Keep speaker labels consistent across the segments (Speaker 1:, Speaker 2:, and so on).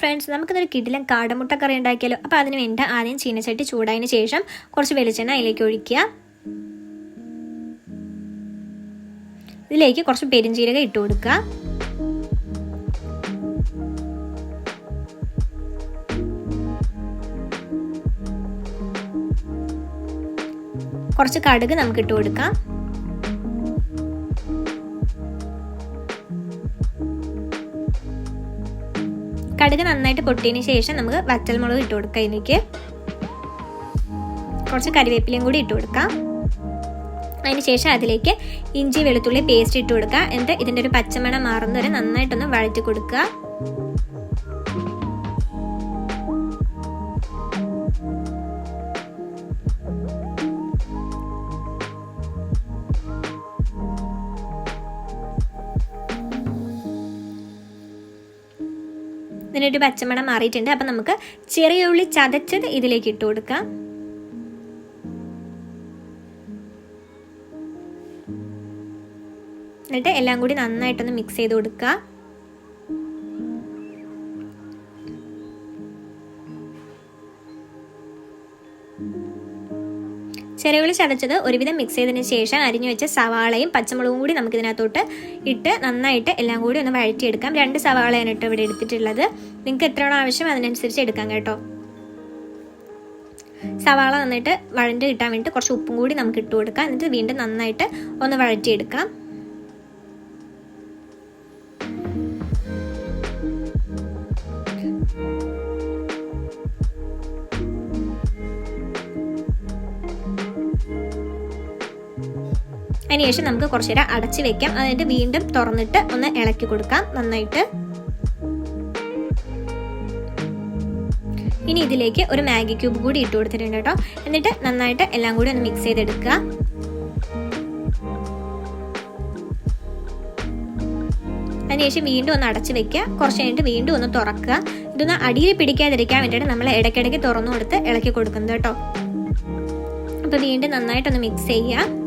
Speaker 1: Friends നമുക്കിതൊരു കിടിലൻ കാടമുട്ട കറി ഉണ്ടാക്കിയാലോ? അപ്പോൾ അതിന് വേണ്ട ആദ്യം ചീനച്ചട്ടി ചൂടായതിനു ശേഷം കുറച്ച് വെളിച്ചെണ്ണ അതിലേക്ക് ഒഴിക്കുക. ഇതിലേക്ക് കുറച്ച് പെരിഞ്ചീരകം ഇട്ട് കൊടുക്കുക. കുറച്ച് കടുക് നമുക്ക് ഇട്ട് കൊടുക്കാം. കടുക് നന്നായിട്ട് പൊട്ടിയതിന് ശേഷം നമുക്ക് വറ്റൽമുളക് ഇട്ട് കൊടുക്കാം ഇതിലേക്ക് കുറച്ച് കരിവേപ്പിലയും കൂടി ഇട്ട് കൊടുക്കാം. അതിന് ശേഷം അതിലേക്ക് ഇഞ്ചി വെളുത്തുള്ളി പേസ്റ്റ് ഇട്ട് കൊടുക്കുക എന്നിട്ട് ഇതിന്റെ ഒരു പച്ചമണം മാറുന്നവരെ നന്നായിട്ടൊന്ന് വഴറ്റി കൊടുക്കുക. ഇതിനൊരു പച്ചമണം മാറിയിട്ടുണ്ട്. അപ്പം നമുക്ക് ചെറിയ ഉള്ളി ചതച്ചത് ഇതിലേക്ക് ഇട്ട് കൊടുക്കാം. എന്നിട്ട് എല്ലാം കൂടി നന്നായിട്ടൊന്ന് മിക്സ് ചെയ്ത് കൊടുക്കുക. ചെറിയുള്ളി ചതച്ചത് ഒരുവിധം മിക്സ് ചെയ്തതിന് ശേഷം അരിഞ്ഞു വെച്ച സവാളയും പച്ചമുളകും കൂടി നമുക്ക് ഇതിനകത്തോട്ട് ഇട്ട് നന്നായിട്ട് എല്ലാം കൂടി ഒന്ന് വഴറ്റിയെടുക്കാം. രണ്ട് സവാളയാണ് ഇട്ട് ഇവിടെ എടുത്തിട്ടുള്ളത്. നിങ്ങൾക്ക് എത്രയാണോ ആവശ്യം അതിനനുസരിച്ച് എടുക്കാം കേട്ടോ. സവാള നന്നായിട്ട് വഴണ്ട് കിട്ടാൻ വേണ്ടിയിട്ട് കുറച്ച് ഉപ്പും കൂടി നമുക്ക് ഇട്ട് കൊടുക്കാം. എന്നിട്ട് വീണ്ടും നന്നായിട്ട് ഒന്ന് വഴറ്റിയെടുക്കാം. അതിനുശേഷം നമുക്ക് കുറച്ച് നേരം അടച്ചു വെക്കാം. അതിന്റെ വീണ്ടും തുറന്നിട്ട് ഒന്ന് ഇളക്കി കൊടുക്കാം. നന്നായിട്ട്. ഇനി ഇതിലേക്ക് ഒരു മാഗി ക്യൂബ് കൂടി ഇട്ട് കൊടുത്തിട്ടുണ്ട് കേട്ടോ. എന്നിട്ട് നന്നായിട്ട് എല്ലാം കൂടി ഒന്ന് മിക്സ് ചെയ്തെടുക്കുക. അതിനുശേഷം വീണ്ടും ഒന്ന് അടച്ചു വെക്കുക. കുറച്ച് കഴിഞ്ഞിട്ട് വീണ്ടും ഒന്ന് തുറക്കുക. ഇതൊന്ന് അടിയിൽ പിടിക്കാതിരിക്കാൻ വേണ്ടിയിട്ട് നമ്മൾ ഇടയ്ക്കിടയ്ക്ക് തുറന്നു കൊടുത്ത് ഇളക്കി കൊടുക്കുന്നത് കേട്ടോ. അപ്പോൾ വീണ്ടും നന്നായിട്ടൊന്ന് മിക്സ് ചെയ്യുക.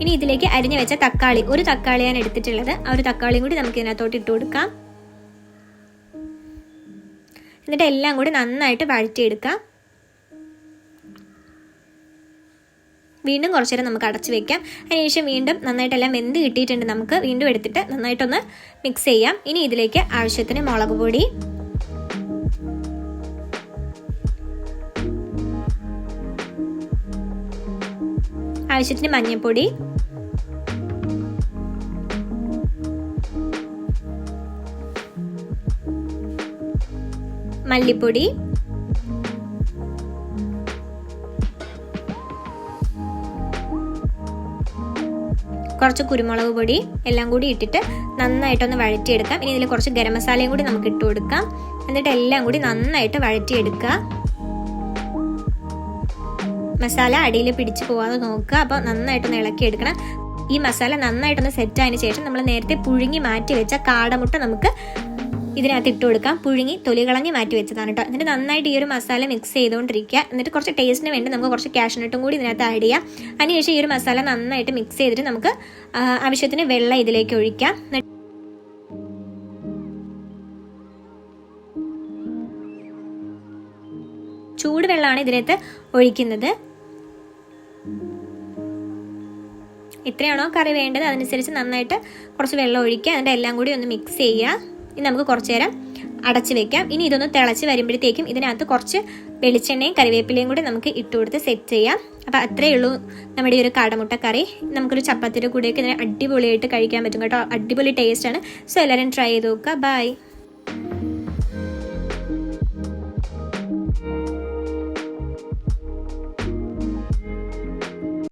Speaker 1: ഇനി ഇതിലേക്ക് അരിഞ്ഞു വെച്ച തക്കാളി. ഒരു തക്കാളിയാണ് എടുത്തിട്ടുള്ളത്. ആ ഒരു തക്കാളിയും കൂടി നമുക്ക് ഇതിനകത്തോട്ട് ഇട്ട് കൊടുക്കാം. എന്നിട്ട് എല്ലാം കൂടി നന്നായിട്ട് വഴറ്റിയെടുക്കാം. വീണ്ടും കുറച്ചു നേരം നമുക്ക് അടച്ചു വെക്കാം. അതിനുശേഷം വീണ്ടും നന്നായിട്ടെല്ലാം വെന്ത് കിട്ടിയിട്ടുണ്ട് നമുക്ക്. വീണ്ടും എടുത്തിട്ട് നന്നായിട്ടൊന്ന് മിക്സ് ചെയ്യാം. ഇനി ഇതിലേക്ക് ആവശ്യത്തിന് മുളക് പൊടി. ആവശ്യത്തിന് മഞ്ഞൾപ്പൊടി. മല്ലിപ്പൊടി. കുറച്ച് കുരുമുളക് പൊടി എല്ലാം കൂടി ഇട്ടിട്ട് നന്നായിട്ടൊന്ന് വഴറ്റിയെടുക്കാം. ഇനി ഇതിൽ കുറച്ച് ഗരം മസാലയും കൂടി നമുക്ക് ഇട്ട് കൊടുക്കാം. എന്നിട്ട് എല്ലാം കൂടി നന്നായിട്ട് വഴറ്റിയെടുക്കുക മസാല അടിയിൽ പിടിച്ചു പോവാതെ നോക്കുക. അപ്പോൾ നന്നായിട്ടൊന്ന് ഇളക്കിയെടുക്കണം. ഈ മസാല നന്നായിട്ടൊന്ന് സെറ്റ് ആയതിനു ശേഷം നമ്മൾ നേരത്തെ പുഴുങ്ങി മാറ്റി വെച്ച കാടമുട്ട നമുക്ക് ഇതിനകത്ത് ഇട്ട് കൊടുക്കാം. പുഴുങ്ങി തൊലി കളഞ്ഞ് മാറ്റി വെച്ചതാണ് കേട്ടോ. എന്നിട്ട് നന്നായിട്ട് ഈ ഒരു മസാല മിക്സ് ചെയ്തുകൊണ്ടിരിക്കുക. എന്നിട്ട് കുറച്ച് ടേസ്റ്റിന് വേണ്ടി നമുക്ക് കുറച്ച് കാഷ്നട്ടും കൂടി ഇതിനകത്ത് ആഡ് ചെയ്യാം. അതിനുശേഷം ഈ ഒരു മസാല നന്നായിട്ട് മിക്സ് ചെയ്തിട്ട് നമുക്ക് ആവശ്യത്തിന് വെള്ളം ഇതിലേക്ക് ഒഴിക്കാം. ചൂടുവെള്ളമാണ് ഇതിനകത്ത് ഒഴിക്കുന്നത്. എത്രയാണോ കറി വേണ്ടത്? അതനുസരിച്ച് നന്നായിട്ട് കുറച്ച് വെള്ളം ഒഴിക്കുക. അതിന്റെ എല്ലാം കൂടി ഒന്ന് മിക്സ് ചെയ്യുക. ഇനി നമുക്ക് കുറച്ച് നേരം അടച്ചു വെക്കാം. ഇനി ഇതൊന്ന് തിളച്ച് വരുമ്പോഴത്തേക്കും ഇതിനകത്ത് കുറച്ച് വെളിച്ചെണ്ണയും കറിവേപ്പിലയും കൂടി നമുക്ക് ഇട്ട് കൊടുത്ത് സെറ്റ് ചെയ്യാം. അപ്പോൾ അത്രയേ ഉള്ളൂ നമ്മുടെ ഈ ഒരു കാടമുട്ട കറി. നമുക്കൊരു ചപ്പാത്തിയുടെ കൂടെയൊക്കെ ഇതിനെ അടിപൊളിയായിട്ട് കഴിക്കാൻ പറ്റും കേട്ടോ. അടിപൊളി ടേസ്റ്റാണ് സോ എല്ലാവരും ട്രൈ ചെയ്ത് നോക്കുക. ബൈ